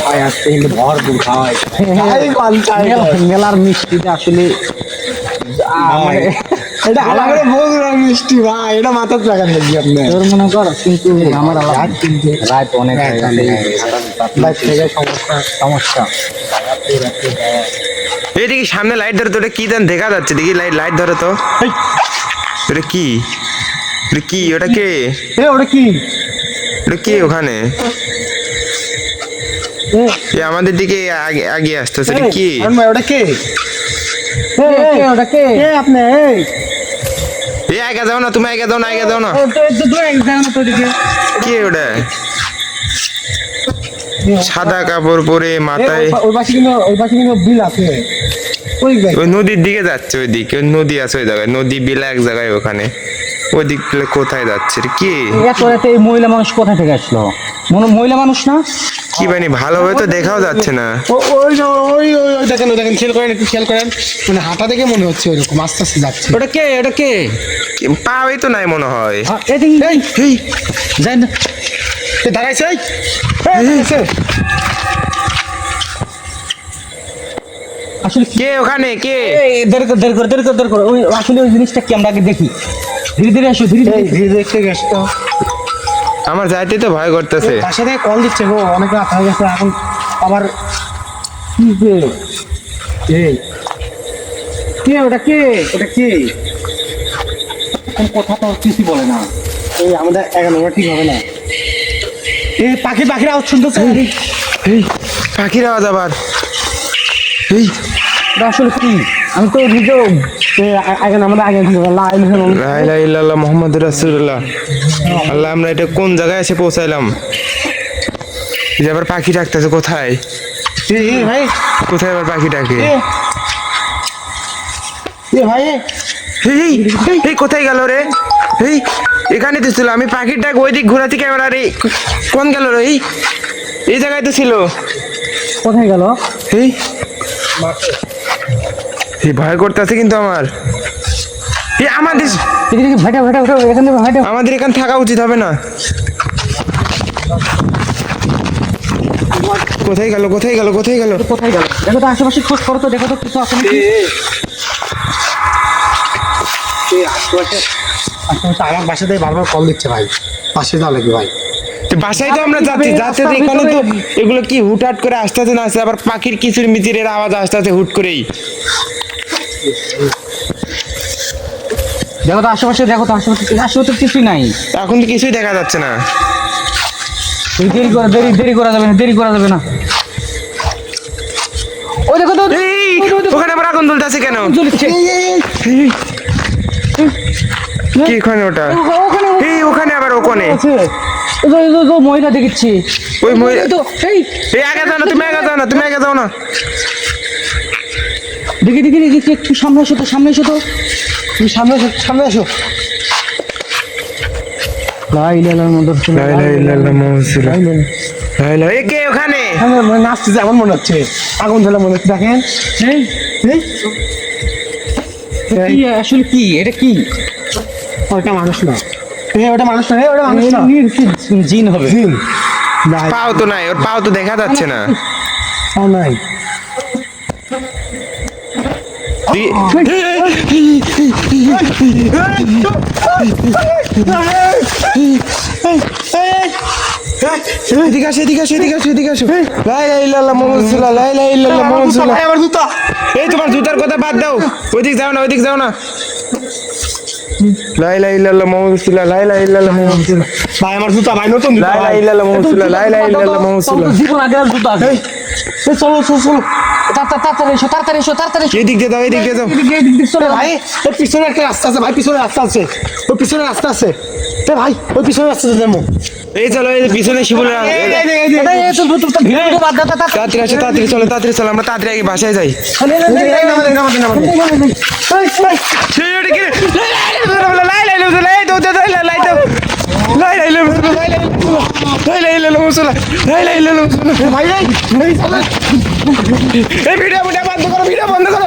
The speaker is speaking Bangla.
ভাই আজকে কিন্তু ভরপুর মেলার মিষ্টিটা আসলে মানে এটা বগুড়ার মিষ্টি ভাই এটা মাথার লাগান লাগি আপনি তোর মনে কর কিন্তু আমার আলাদা কিন্তু রাত অনেক হয়ে গেছে ভাই থেকে সমস্যা সমস্যা এদিকে সামনে লাইট ধরে তো ওটা কি দেন দেখা যাচ্ছে দেখি লাইট লাইট ধরে তো এই। ওটা কি ওটা কি ওটা কে ওটা কি ওটা কে ওখানে এ আমাদের দিকে আগে আগে আসতেছে এটা কি? ওটা কে? এ, এ, ওটা কে? এ আপনি এই। এ আগে যাও না তুমি আগে যাও না আগে যাও না। ও, তো তো তো এক জায়গা না তো এদিকে কে ওটা? সাদা কাপড় পরে মাথায়। ওই পাশে কিন্তু ওই পাশে কিন্তু বিল আছে। ওই নদীর দিকে যাচ্ছে ওই দিকে নদী আছে ওই জায়গায় নদী বিলা এক জায়গায় ওখানে। ওই দিক থেকে কোথায় যাচ্ছে রে? কি? এত রাতে এই মহিলা মানুষ কোথা থেকে আসলো? মনে মহিলা মানুষ না? কি বানি ভালোভাবে তো দেখাও যাচ্ছে না। ও- ওই ওই ওই দেখেন দেখেন খেয়াল করেন একটু খেয়াল করেন। মানে হাঁটা দেখে মনে হচ্ছে ওইরকম আস্তে আস্তে যাচ্ছে। ওটা কে? ওটা কে? পাওয়াই তো নাই মনে হয়। এই এই যাই না। দাঁড়াইছে এই। আসলে কে? ওখানে? কে? এই, দেরি কর দেরি কর দেরি কর দেরি কর। ওই আসলে ওই জিনিসটা কি আমরা আগে দেখি? ধীরে ধীরে আসো ধীরে ধীরে। ধীরে ধীরে একটু গেছে তো আমার যাইতে তো ভয় করতেছে। বাসা থেকে কল দিচ্ছে গো অনেক রাত হয়ে গেছে এখন আবার কি যে? এই কে ওটা কে? ওটা কি? কোন কথা তো কিছু বলে না। এই আমাদের এগারো ঠিক হবে না। এই পাখি পাখিরা আওয়াজ শুনতেছে এই পাখির আওয়াজ আবার। এই এটা আসলে কি? আমি তো নিজেও আগে আমাদের আগে লাইন হলো লা ইলাহা ইল্লাল্লাহ মুহাম্মাদুর রাসূলুল্লাহ। আল্লাহ আমরা এটা কোন জায়গায় এসে পৌঁছাইলাম? যে আবার পাখি ডাকতেছে কোথায়? ভাই। কোথায় আবার পাখি ডাকে? ভাই। এই কোথায় গেল রে? এই এখানে তো ছিল আমি পাখির ডাক ওই দিক ঘোরাতে ক্যামেরা রে। কোন গেল রে? এই জায়গায় তো ছিল। কোথায় গেল? এই ভয় করতেছে কিন্তু আমার। এই আমাদের দেখি দেখি ভাইটা ভাইটা ভাইটা এখান ভাইটা আমাদের এখানে থাকা উচিত হবে না। কোথায় গেল কোথায় গেল কোথায় গেল? কোথায় গেল? দেখো তো আশেপাশে খোঁজ করো তো দেখো তো কিছু আছে নাকি? এই আশেপাশে আশেপাশে আমার বাসা থেকে বারবার কল দিচ্ছে ভাই। পাশে যাও নাকি ভাই? বাসায় তো আমরা যাচ্ছি যাচ্ছে তো এখানে তো এগুলো কি হুটহাট করে আসতে আসতে না আসতে আবার পাখির কিচির মিচিরের আওয়াজ আসতে আসতে হুট করেই। দেখো তো আশেপাশে দেখো তো আশেপাশে আশেপাশে তো কিছুই নাই। এখন তো কিছুই দেখা যাচ্ছে না। দেরি করা দেরি দেরি করা যাবে না দেরি করা যাবে না। ওই দেখো তো ওখানে আবার আগুন জ্বলতেছে কেন? জ্বলছে। কি ওখানে ওটা? ওখানে এই ওখানে আবার ওখানে। আছে। ওই ওই ওই মহিলা দেখেছি ওই মহিলা তো এই। এই আগে যাও না তুমি আগে যাও না তুমি আগে যাও না। দেখি দেখি দেখি একটু- সামনে এসো তো সামনে এসো তো। তুমি সামনে আসো সামনে আসো লাই লালার মধ্যে লা ইলাহা ইল্লাল্লাহ মুহাম্মাদুর রাসূলুল্লাহ। লা ইলাহা- এ কে ওখানে? এখানে মানে এমন মনে হচ্ছে। আগুন ধরে মনে হচ্ছে দেখেন। আসলে কি? এটা কি? ওটা মানুষ না। এই ওটা মানুষ না ওটা মানুষ না। নির জিন হবে। জিন। পাও তো নাই ওর পাও তো দেখা যাচ্ছে না। নাই। এদিকে আসো এদিকে আসো এদিকে আসো এদিকে আসো। লা ইলাহা ইল্লাল্লাহ মুহাম্মাদুর রাসূলুল্লাহ লা ইলাহা ইল্লাল্লাহ আমার মুহাম্মাদুর জুতা রাসূলুল্লাহ ভাই, আমার জুতা। এই তোমার জুতার কথা বাদ দাও। ওইদিক যাও না ওইদিক যাও না। লা ইলাহা ইল্লাল্লাহ মুহাম্মাদুর রাসূলুল্লাহ লাইলা ইল্লাল্লাহ মুহাম্মাদুর রাসূলুল্লাহ ভাই আমার জুতা ভাই নতুন জুতা লাইলা। ইল্লাল্লাহ মুহাম্মাদুর রাসূলুল্লাহ লাইলা ইল্লাল্লাহ মুহাম্মাদুর রাসূলুল্লাহ জীবন আগে আর জুতা আছে এই এই চলো চলো চলো। তাড়াতাড়ি এসো তাড়াতাড়ি এসো তাড়াতাড়ি এসো। এদিক দিয়ে দাও এদিক দিয়ে দাও। এদিকে এদিক দিয়ে চলো। ভাই ওই পিছনে একটা রাস্তা আছে ভাই পিছনে রাস্তা আছে। ওই পিছনে রাস্তা আছে। এ ভাই ওই পিছনে রাস্তা আছে যাব এই চলো এই পিছনে তো তো তো দাও তাড়াতাড়ি আসো তাড়াতাড়ি চলো তাড়াতাড়ি চলো আমরা তাড়াতাড়ি আগে বাসায় যাই ভিডিও বন্ধ করো ভিডিও বন্ধ করো